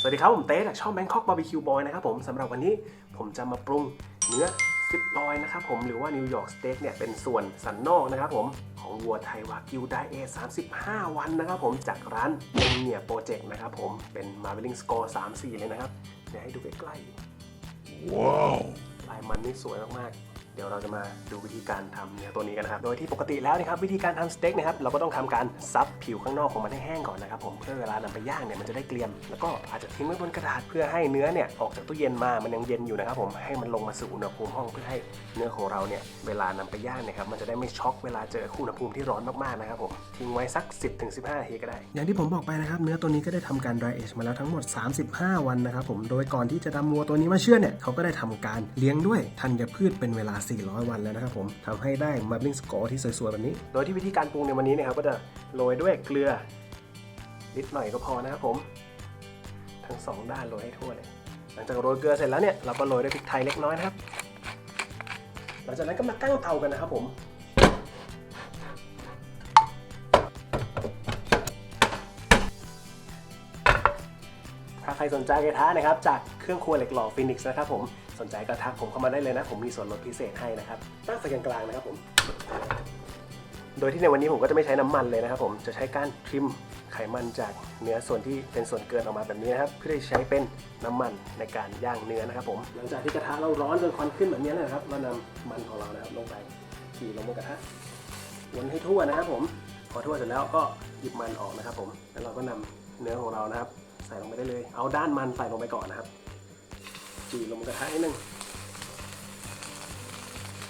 สวัสดีครับผมเต้จากช่อง Bangkok Barbecue Boy นะครับผมสำหรับวันนี้ผมจะมาปรุงเนื้อซิปลอยนะครับผมหรือว่านิวยอร์กสเต็กเนี่ยเป็นส่วนสันนอกนะครับผมของวัวไทยวากิวไดเอ35 วันนะครับผมจากร้านเอ็มเนี่ยโปรเจกต์นะครับผมเป็น Marveling Score 3-4 เลยนะครับ เดี๋ยวให้ดูใกล้ๆว้าวลายมันนี่สวยมากๆเดี๋ยวเราจะมาดูวิธีการทำเนื้อตัวนี้กันนะครับ โดยที่ปกติแล้วนะครับวิธีการทำสเต็กนะครับเราก็ต้องทำการซับผิวข้างนอกของมันให้แห้งก่อนนะครับผมเพื่อเวลานำไปย่างเนี่ยมันจะได้เกรียม แล้วก็อาจจะทิ้งไว้บนกระดาษเพื่อให้เนื้อเนี่ยออกจากตู้เย็นมามันยังเย็นอยู่นะครับผมให้มันลงมาสู่อุณหภูมิห้องเพื่อให้เนื้อของเราเนี่ยเวลานำไปย่างเนะครับมันจะได้ไม่ช็อกเวลาเจออุณหภูมิที่ร้อนมากๆนะครับผมทิ้งไว้สัก 10-15นาทีก็ได้ อย่างที่ผมบอกไปนะครับเนื้อตัวนี้ก็ได้ทำการ dry age มาแล้วทั้งหมด 35 วันนะครับผมโดยก่อนที่จะนำวัวตัวนี้มาเชื่อเนี่ยเขาก็ได้ทำการเลี้ยงด้วยธัญพืชเป็นเวลา400 วันแล้วนะครับผมทำให้ได้ Marbling Score ที่สวยๆแบบนี้ โดยที่วิธีการปรุงในวันนี้นะครับก็จะโรยด้วยเกลือนิดหน่อยก็พอนะครับผม ทั้งสองด้านโรยให้ทั่วเลย หลังจากโรยเกลือเสร็จแล้วเนี่ยเราก็โรยด้วยพริกไทยเล็กน้อยนะครับ หลังจากนั้นก็มาตั้งเตากันนะครับผม ใครสนใจกระทะนะครับจากเครื่องครัวเหล็กหล่อฟินิกส์นะครับผมสนใจก็ทักผมเข้ามาได้เลยนะ ผมมีส่วนลดพิเศษให้นะครับตั้งไฟกลางๆนะครับผม โดยที่ในวันนี้ผมก็จะไม่ใช้น้ำมันเลยนะครับผมจะใช้การทริมไขมันจากเนื้อส่วนที่เป็นส่วนเกินออกมาแบบนี้นะครับ เพื่อที่ใช้เป็นน้ำมันในการย่างเนื้อนะครับผมหลังจากที่กระทะเราร้อนจนควันขึ้นแบบนี้แล้วนะครับเรานำมันของเรานะครับลงไปขี่ลงบนกระทะวนให้ทั่วนะครับผมพอทั่วเสร็จแล้วก็หยิบมันออกนะครับผมแล้วเราก็นำเนื้อของเรานะครับ ใส่ลงไปได้เลย เอาด้านมันใส่ลงไปก่อนนะครับจีลงกระทะนิดนึง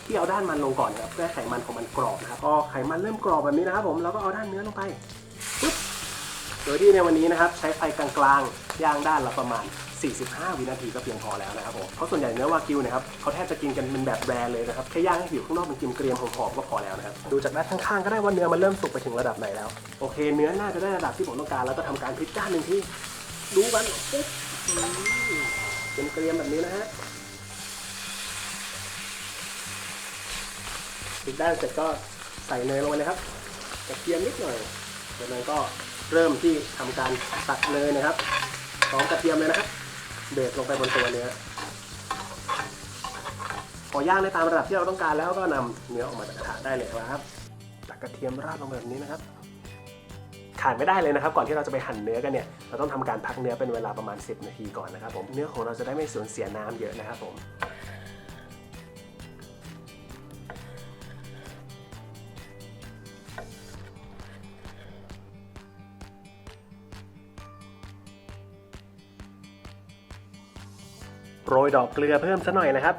ที่เอาด้านมันลงก่อนนะครับเพื่อไขมันของมันกรอบนะครับพอไขมันเริ่มกรอบแบบนี้นะครับ ผมเราก็เอาด้านเนื้อลงไปปุ๊บโดยที่ในวันนี้นะครับ ใช้ไฟกลางๆย่างด้านละประมาณ 45 วินาทีก็เพียงพอแล้วนะครับผมเพราะส่วนใหญ่เนื้อวากิวนะครับเขาแทบจะกินกันเป็นแบบแบรเลยนะครับแค่ย่างให้ผิวข้างนอกมันเกรียมหอมๆก็พอแล้วนะครับดูจากด้านข้างๆก็ได้ว่าเนื้อมันเริ่มสุกไปถึงระดับไหนแล้วโอเค เนื้อน่าจะได้ระดับที่ผมต้องการแล้วก็ทำการพลิกด้านหนึ่งที่ ดูกันปุ๊บอืมเป็นเกรียมแบบนี้นะฮะอีกด้านเสร็จก็ใส่เนยลงไปเลยครับกระเทียมนิดหน่อยจากนั้นก็เริ่มที่ทำการตัดเนยนะครับพร้อมกระเทียมเลยนะครับ เบสลงไปบนตัวเนื้อพอย่างได้ตามระดับที่เราต้องการแล้วก็นำเนื้อออกมาจากกระทะได้เลยครับตักกระเทียมราดลงแบบนี้นะครับ ขาดไม่ได้เลยนะครับ ก่อนที่เราจะไปหั่นเนื้อกันเนี่ยเราต้องทำการพักเนื้อเป็นเวลาประมาณ 10 นาทีก่อนนะครับผมเนื้อของเราจะได้ไม่สูญเสียน้ำเยอะนะครับผมโรยดอกเกลือเพิ่มซะหน่อยนะครับ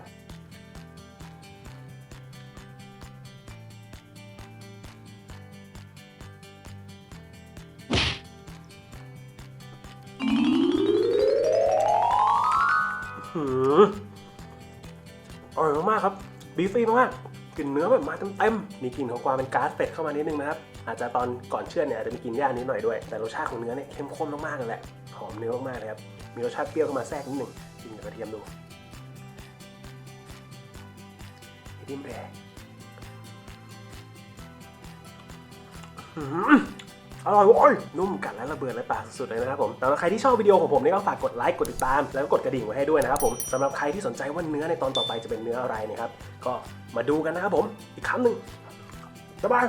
มากครับบีฟฟี่มากๆกลิ่นเนื้อแบบมาเต็มๆมีกลิ่นของความเป็นก๊าซเป็ดเข้ามานิดนึงนะครับอาจจะตอนก่อนเชื่อดเนี่ยอาจจะมีกลิ่นย่านิดหน่อยด้วย แต่รสชาติของเนื้อเนี่ยเข้มข้นมากๆเลยแหละหอมเนื้อมากๆเลยครับมีรสชาติเปรี้ยวเข้ามาแทรกนิดหนึ่งกินกับกระเทียมดูดิ้มแรง อร่อยโอ้ยนุ่มกัดและระเบิดและปากสุดๆเลยนะครับผมสำหรับใครที่ชอบวิดีโอของผมนี่ก็ฝากกดไลค์กดติดตาม แล้วก็กดกระดิ่งไว้ให้ด้วยนะครับผมสำหรับใครที่สนใจว่าเนื้อในตอนต่อไปจะเป็นเนื้ออะไรเนะครับก็มาดูกันนะครับผมอีกครั้งหนึ่งบ๊ายบาย